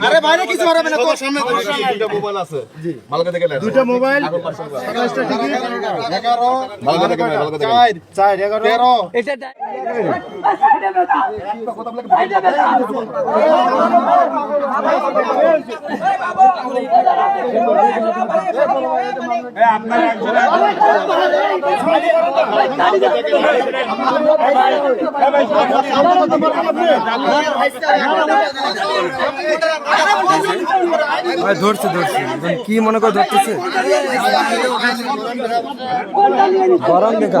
আরে বাইরে কিছু হবে না তোর সামনে দুইটা মোবাইল আছে ভালো করে দুটো মোবাইল সাতাশটা টিকিট এগারো। ভালো করে দেখে নেন। চার চার এগারো। তেরো। এটা দা- ধরছে ধরছে। কি মনে করে ধরতেছে? গরম দেখা।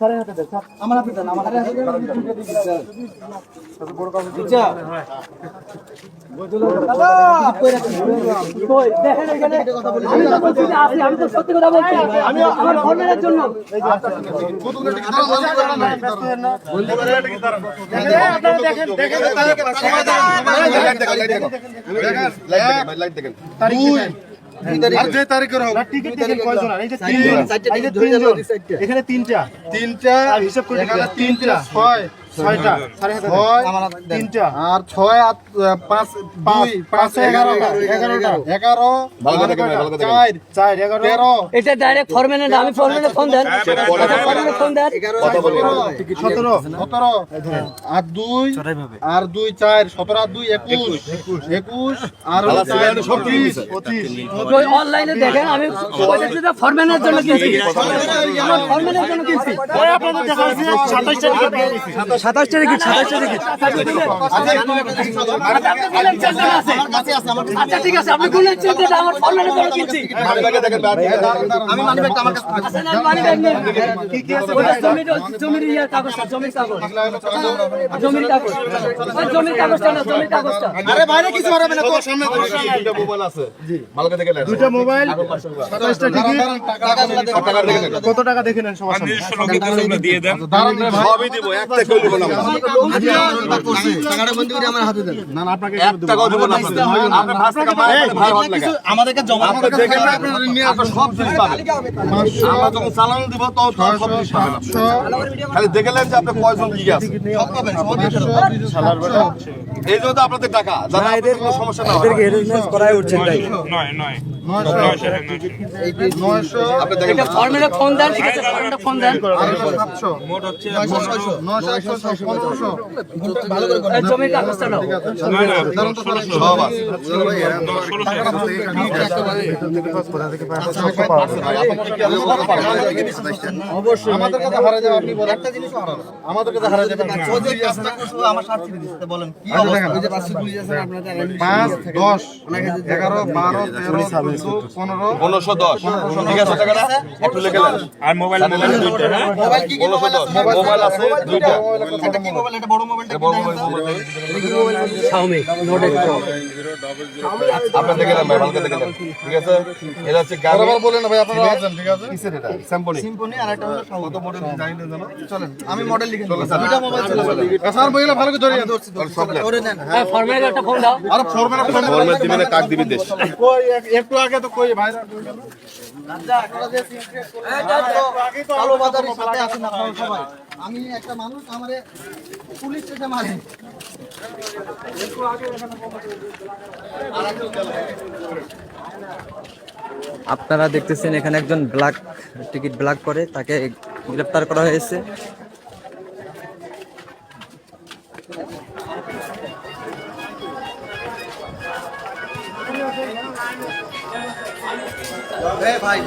আমার হাতে দেন আমার হাতে কই, দেখেন এখানে। আমি তো বলছি যে আসি, আমি তো সত্যি কথা বলছি। আমি আমার ফর্মের জন্য। দেখেন দেখেন। এখানে তিনটা। তিনটা হিসাব করে তিনটা ছয়। ছয়টা তিনটা। আর ছয় আর পাঁচ দুই পাঁচ এগারো এগারোটা এগারো। চার চার এগারো তেরো। এটা ডাইরেক্ট ফরম্যানে আমি ফরম্যানে ফোন দেন। ফরম্যানে ফোন দেন। সতেরো সতেরো আর দুই আর দুই চার সতেরো আর দুই একুশ একুশ আর পঁচিশ অনলাইনে দেখেন আমি ফরম্যানের জন্য কিনছি। ফরম্যানের জন্য কিনছি। সাতাশ তারিখে সাতাশ তারিখে আচ্ছা ঠিক আছে আপনি বললেন চিন্তা আমার ফরম্যানের জন্য কিনছি ভালো করে দেখেন, ভাই, আমি মানি ব্যাগটা আমার কাছে আচ্ছা না মানি ব্যাগ নেই ওটা জমির জমির ইয়ার কাগজটা জমির কাগজ জমির কাগজ ওই জমির কাগজটা না জমির কাগজটা আরে বাইরে কিছু হবে না তোর সামনে দুইটা মোবাইল আছে ভালো করে দেখে নেন। দুটো মোবাইল সাতাশটা টিকিট টাকা কত টাকা দেখে নেন সবার সামনে সবই দিব, এক দিব দিব না। আমাদেরকে জমা সব জিনিস পাবেন। আমরা যখন চালানো দিব তখন সব জিনিস পাবেন খালি দেখে নেন যে আপনি কয়জন কি আছে। এই জন্য তো আপনাদের টাকা। যাতে আপনাদের কোনো সমস্যা না হয়। করাই উঠছেন তাই। সব আছে। অবশ্যই আমাদের কাছে হারা যাবে আপনি একটা জিনিস আমাদের কাছে হারা যাবে। না। পাঁচ দশ এগারো বারো তেরো পনেরো পনেরোশো দশ। ঠিক আছে টাকাটা একটু লিখে আর মোবাইল মোবাইল দুইটা হ্যাঁ? পনেরোশো দশ। মোবাইল আছে দুইটা। এটা বড় মোবাইল শাওমি নোট একটু আপনি দেখে নেন ভাই ভালো দেখে নেন। ঠিক আছে? এটা হচ্ছে গাড়ি। আবার বলেন ভাই আপনারা আছেন ঠিক আছে? কিসের এটা? স্যাম্পনি কত মডেল জানি না জানো চলেন আমি মডেল লিখে দুইটা মোবাইল চলে স্যার বইলা ভালো করে ধরে সব নেন হ্যাঁ ফরম্যানে একটা ফোন দাও। আর ফরম্যাট ফরম্যাট না কাক দিবি দেশ। একটু আগে তো কই ভাই কালো বাজারের সাথে আছেন আপনারা আমি একটা মানুষ আমারে পুলিশ স্টেশনে মারে। আপনারা দেখতেছেন এখানে একজন ব্ল্যাক টিকিট ব্ল্যাক করে তাকে গ্রেপ্তার করা হয়েছে। ভাই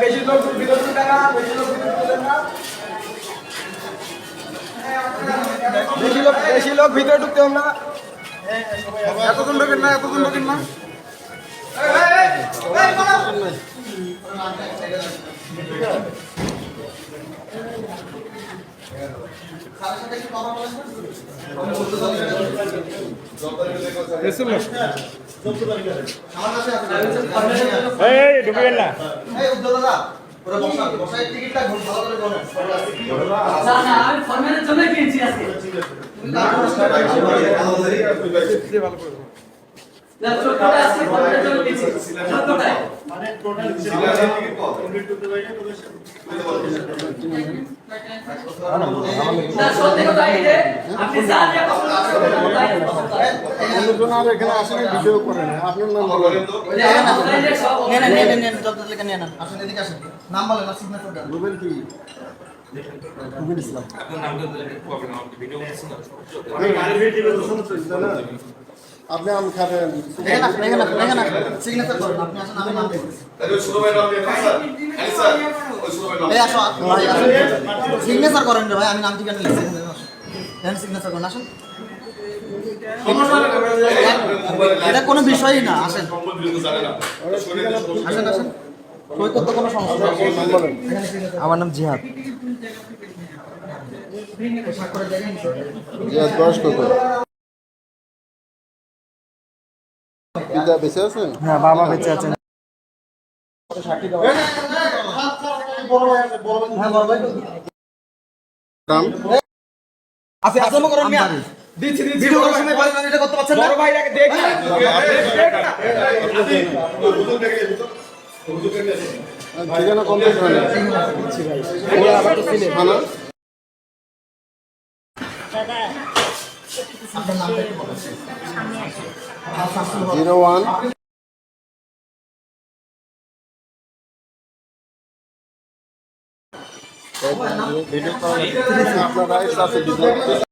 বেশি লোক বেশি লোক ভিতরে ঢুকতে হবে না এতজন ঢোকেন না এতজন ঢোকেন না এই ঢুকবেন না না না আমি ফর্মের জন্য কিনছি আজকে না ছোটটা আজকে ফর্মের জন্য কিনছি ছোটটাই না সত্যি কথা এই যে আপনি যা যা কখন তাই অন্যজন আর এখানে আসেনি ভিডিও করে আপনার নাম বলেন। নেন নেন নেন নেন যত লেখা নেন। আসেন এদিকে আসেন। নাম বলেন আর সিগনেচার দেন। রুবেল কি? রুবেল ইসলাম। করেন আপনি আসেন আমি নাম দিচ্ছি। এই আসো ভাই আসেন সিগনেচার করেন রে ভাই আমি নাম ঠিকানা লিখছি। এখানে সিগনেচার করেন আসেন। এটা কোনো বিষয়ই না আসেন। আসেন আসেন। সই করতে কোনো সমস্যা আমার নাম জিহাদ। হবে। বয়স কত? পিতা বেঁচে আছেন হ্যাঁ বাবা বেঁচে আছেন বড় আছে আছে মো করেন মিয়া দিচ্ছি দিচ্ছি। ভিডিও করার সময় পারেন এটা করতে পারছেন না? বড় ভাই দেখ ঠিকানা কমপ্লিট হয় না থানা আপনার নামটা একটু বলেন জিরো ওয়ান। আপনারা আছে